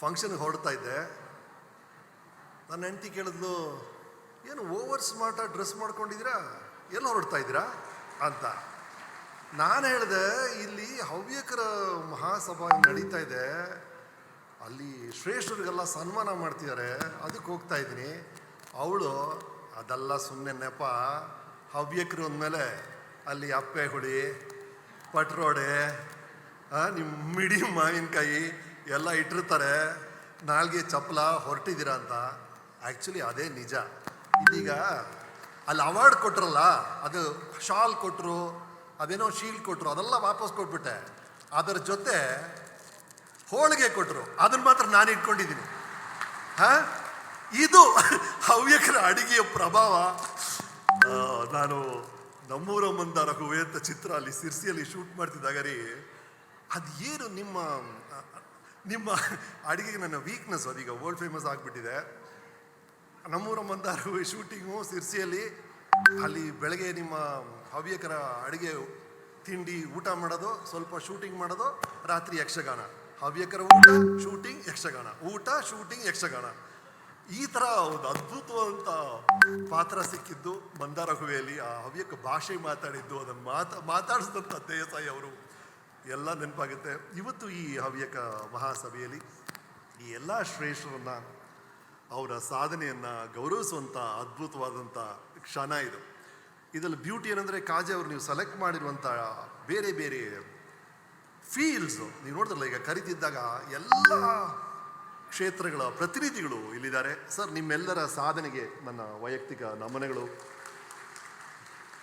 ಫಂಕ್ಷನ್ಗೆ ಹೊರಡ್ತಾ ಇದ್ದೆ. ನನ್ನ ಹೆಂಡತಿ ಕೇಳಿದ್ಲು, ಏನು ಓವರ್ ಸ್ಮಾರ್ಟ್ ಡ್ರೆಸ್ ಮಾಡ್ಕೊಂಡಿದ್ದೀರಾ? ಎಲ್ಲಿ ಹೊರಡ್ತಾ ಇದ್ದೀರಾ? ಅಂತ. ನಾನು ಹೇಳಿದೆ, ಇಲ್ಲಿ ಹವ್ಯಕರ ಮಹಾಸಭಾ ನಡೀತಾ ಇದೆ. ಅಲ್ಲಿ ಶ್ರೇಷ್ಠರಿಗೆಲ್ಲ ಸನ್ಮಾನ ಮಾಡ್ತಿದ್ದಾರೆ. ಅದಕ್ಕೆ ಹೋಗ್ತಾ ಇದ್ದೀನಿ. ಅವಳು, ಅದೆಲ್ಲ ಸುಮ್ಮನೆ ನೆಪ. ಹವ್ಯಕರು ಅಂದಮೇಲೆ ಅಲ್ಲಿ ಅಪ್ಪೆ ಹುಳಿ ಪಟ್ರೋಡೆ ನಿಮ್ಮ ಮಿಡಿ ಮಾವಿನಕಾಯಿ ಎಲ್ಲ ಇಟ್ಟಿರ್ತಾರೆ. ನಾಲ್ಗೆ ಚಪ್ಪಲ ಹೊರಟಿದ್ದೀರಾ ಅಂತ. ಆ್ಯಕ್ಚುಲಿ ಅದೇ ನಿಜ. ಇದೀಗ ಅಲ್ಲಿ ಅವಾರ್ಡ್ ಕೊಟ್ರಲ್ಲ, ಅದು ಶಾಲ್ ಕೊಟ್ಟರು ಅದೇನೋ ಶೀಲ್ಡ್ ಕೊಟ್ಟರು ಅದೆಲ್ಲ ವಾಪಸ್ ಕೊಟ್ಬಿಟ್ಟೆ. ಅದರ ಜೊತೆ ಹೋಳಿಗೆ ಕೊಟ್ಟರು ಅದನ್ನ ಮಾತ್ರ ನಾನು ಇಟ್ಕೊಂಡಿದ್ದೀನಿ. ಹಾ? ಇದು ಹವ್ಯಕರ ಅಡುಗೆಯ ಪ್ರಭಾವ. ನಾನು ನಮ್ಮೂರ ಮುಂದ ರಘುವೇ ಅಂತ ಚಿತ್ರ ಅಲ್ಲಿ ಸಿರ್ಸಿಯಲ್ಲಿ ಶೂಟ್ ಮಾಡ್ತಿದ್ದಾಗ ರೀ. ಅದು ಏನು ನಿಮ್ಮ ನಿಮ್ಮ ಅಡಿಗೆಗೆ ನನ್ನ ವೀಕ್ನೆಸ್ ಅದೀಗ ವರ್ಲ್ಡ್ ಫೇಮಸ್ ಆಗಿಬಿಟ್ಟಿದೆ. ನಮ್ಮೂರ ಮಂದಾರ ಶೂಟಿಂಗು ಸಿರ್ಸಿಯಲ್ಲಿ ಅಲ್ಲಿ ಬೆಳಗ್ಗೆ ನಿಮ್ಮ ಹವ್ಯಕರ ಅಡುಗೆ ತಿಂಡಿ ಊಟ ಮಾಡೋದು, ಸ್ವಲ್ಪ ಶೂಟಿಂಗ್ ಮಾಡೋದು, ರಾತ್ರಿ ಯಕ್ಷಗಾನ. ಹವ್ಯಕರ ಊಟ ಶೂಟಿಂಗ್ ಯಕ್ಷಗಾನ. ಊಟ ಶೂಟಿಂಗ್ ಯಕ್ಷಗಾನ. ಈ ಥರ ಒಂದು ಅದ್ಭುತವಂತ ಪಾತ್ರ ಸಿಕ್ಕಿದ್ದು ಮಂದಾರ ಹೂವೆಯಲ್ಲಿ. ಆ ಹವ್ಯಕ ಭಾಷೆ ಮಾತಾಡಿದ್ದು, ಅದನ್ನು ಮಾತಾ ಮಾತಾಡಿಸಿದಂಥ ದೇಸಾಯಿ ಅವರು. ಎಲ್ಲ ನೆನಪಾಗುತ್ತೆ. ಇವತ್ತು ಈ ಹವ್ಯಕ ಮಹಾಸಭೆಯಲ್ಲಿ ಈ ಎಲ್ಲ ಶ್ರೇಷ್ಠರನ್ನ, ಅವರ ಸಾಧನೆಯನ್ನು ಗೌರವಿಸುವಂಥ ಅದ್ಭುತವಾದಂಥ ಕ್ಷಣ ಇದು. ಇದರಲ್ಲಿ ಬ್ಯೂಟಿ ಏನಂದರೆ ಕಾಜೆ ಅವರು ನೀವು ಸೆಲೆಕ್ಟ್ ಮಾಡಿರುವಂಥ ಬೇರೆ ಬೇರೆ ಫೀಲ್ಸ್ ನೀವು ನೋಡಿದ್ರಲ್ಲ ಈಗ ಕರಿತಿದ್ದಾಗ ಎಲ್ಲ ಕ್ಷೇತ್ರಗಳ ಪ್ರತಿನಿಧಿಗಳು ಇಲ್ಲಿದ್ದಾರೆ. ಸರ್, ನಿಮ್ಮೆಲ್ಲರ ಸಾಧನೆಗೆ ನನ್ನ ವೈಯಕ್ತಿಕ ನಮನಗಳು.